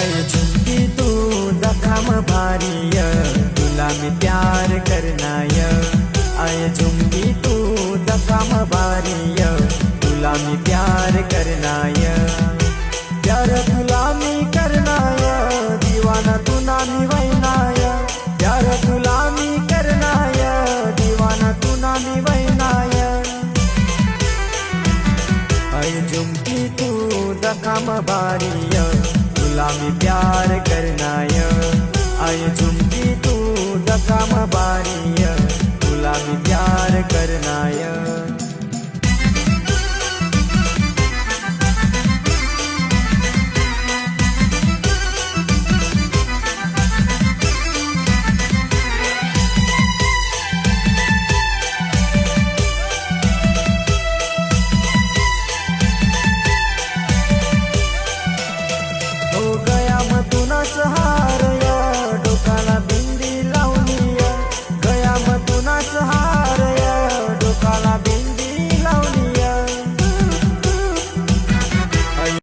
झुमकी तू दखाम भारीय तुला मी प्यार करनाय अय झुमकी तू दखाम भारीय तुला मी प्यार करनाय प्यार तुला मी करनाय दिवाना तू नामी वैनाय प्यार तुला मी करनाय दिवाना तू नामी वैनाय अय झुमकी तू बारीय तुला मी प्यार करना आई झुमकी तू दखाम बारीय तुला मी प्यार करना या गया मधुना सहार